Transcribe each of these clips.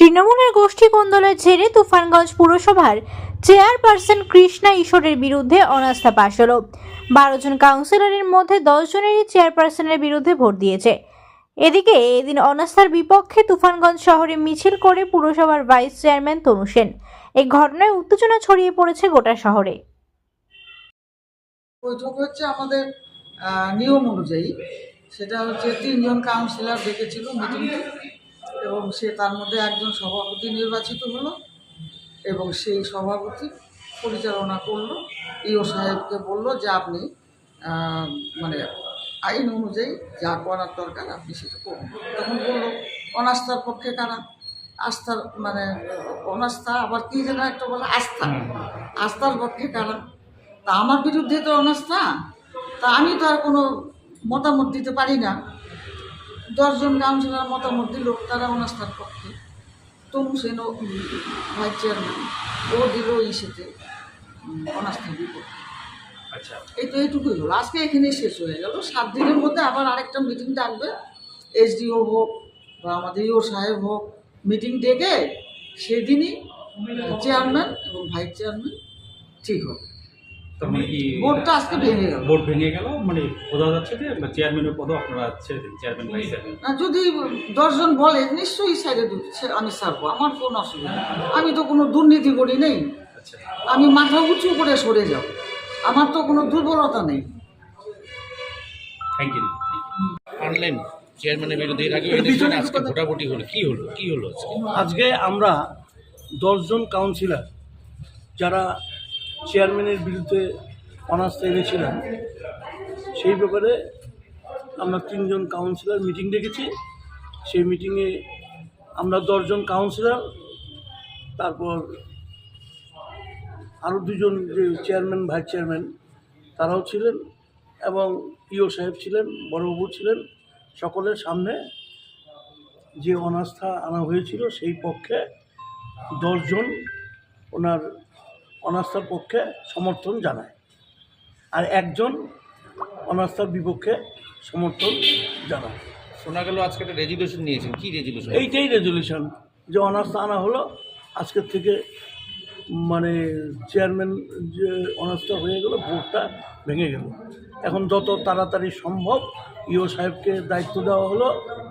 তৃণমূলের গোষ্ঠী কোন্দলের জেরে তুফানগঞ্জ পুরসভার চেয়ারপারসন কৃষ্ণা ঈশ্বরের বিরুদ্ধে অনাস্থা পাশ হলো। বারো জন কাউন্সিলরের মধ্যে দশ জনেরই চেয়ারপারসনের বিরুদ্ধে ভোট দিয়েছে। এদিকে এদিন অনাস্থার বিপক্ষে তুফানগঞ্জ শহরে মিছিল করে পুরসভার ভাইস চেয়ারম্যান তনু সেন। এই ঘটনায় উত্তেজনা ছড়িয়ে পড়েছে গোটা শহরে। বৈঠক হচ্ছে আমাদের নিয়ম অনুযায়ী। সেটা হচ্ছে তিনজন কাউন্সিলর ডেকেছিল মিটিংয়ে। এবং সে তার মধ্যে একজন সভাপতি নির্বাচিত হলো এবং সেই সভাপতি পরিচালনা করল। ইও সাহেবকে বলল যে আপনি মানে আইন অনুযায়ী যা করার দরকার আপনি সেটা করুন। তখন বলল অনাস্থার পক্ষে কারা? আস্থার মানে অনাস্থা আবার কী যেন একটা বলে আস্থা। আস্থার পক্ষে কারা? তা আমার বিরুদ্ধে তো অনাস্থা। তা আমি তো আর কোনো মতামত দিতে পারি না। দশজন কাউন্সিলর মতামত দিল তারা অনাস্থার পক্ষে। তনু সেন ভাইস চেয়ারম্যান ও দিল ইসেতে অনাস্থার বিপক্ষে। আচ্ছা। এই তো এইটুকুই হলো। আজকে এখানেই শেষ হয়ে গেল। সাত দিনের মধ্যে আবার আরেকটা মিটিং ডাকবে। এসডিও হোক বা আমাদের ইও সাহেব হোক মিটিং ডেকে সেদিনই চেয়ারম্যান এবং ভাইস চেয়ারম্যান ঠিক হবে। তার মানে কি বোর্ডটা আজকে ভেঙে গেল। বোর্ড ভেঙে গেল মানে বোঝা যাচ্ছে যে চেয়ারম্যানের পদও আপনারা ছেড়ে দিন চেয়ারম্যান ভাইস চেয়ারম্যান না যদি দশজন বলে নিশ্চয়ই সাইডে আমি ছাড়বো আমার কোনো অসুবিধা নেই। আমি তো কোনো দুর্নীতি করি নেই। আচ্ছা। আমি মাথা উঁচু করে সরে যাব। আমার তো কোনো দুর্বলতা নেই। থ্যাংক ইউ আনলেন চেয়ারম্যানের বিরুদ্ধে এর আগে আজকে ভোটাভুটি হলো কি হলো কি হলো আজকে? আজকে আমরা দশজন কাউন্সিলর যারা চেয়ারম্যানের বিরুদ্ধে অনাস্থা এনেছিলেন সেই ব্যাপারে আমরা তিনজন কাউন্সিলর মিটিং ডেকেছি সেই মিটিংয়ে আমরা দশজন কাউন্সিলর তারপর আরও দুজন যে চেয়ারম্যান ভাইস চেয়ারম্যান তারাও ছিলেন এবং ইও সাহেব ছিলেন, বড়বাবু ছিলেন। সকলের সামনে যে অনাস্থা আনা হয়েছিল, সেই পক্ষে দশজন ওনার অনাস্থার পক্ষে সমর্থন জানায়। আর একজন অনাস্থার বিপক্ষে সমর্থন জানায়। শোনা গেল আজকে একটা রেজুলেশন নিয়েছেন। কী রেজুলেশন এইটাই রেজুলেশন যে অনাস্থা আনা হলো আজকের থেকে মানে চেয়ারম্যান যে অনাস্থা হয়ে গেল ভোটটা ভেঙে গেল। এখন যত তাড়াতাড়ি সম্ভব ইও সাহেবকে দায়িত্ব দেওয়া হলো।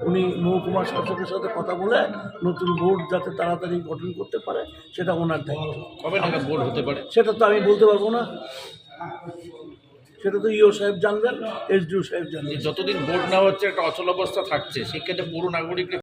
উনি মহকুমার শাসকের সাথে কথা বলে নতুন বোর্ড যাতে তাড়াতাড়ি গঠন করতে পারে সেটা ওনার দায়িত্ব। বোর্ড হতে পারে? সেটা তো আমি বলতে পারব না। সেটা তো ইও সাহেব জানবেন এসডিও সাহেব জানবেন। যতদিন বোর্ড নেওয়া হচ্ছে একটা অচল অবস্থা থাকছে। সেক্ষেত্রে পুরো নাগরিকরা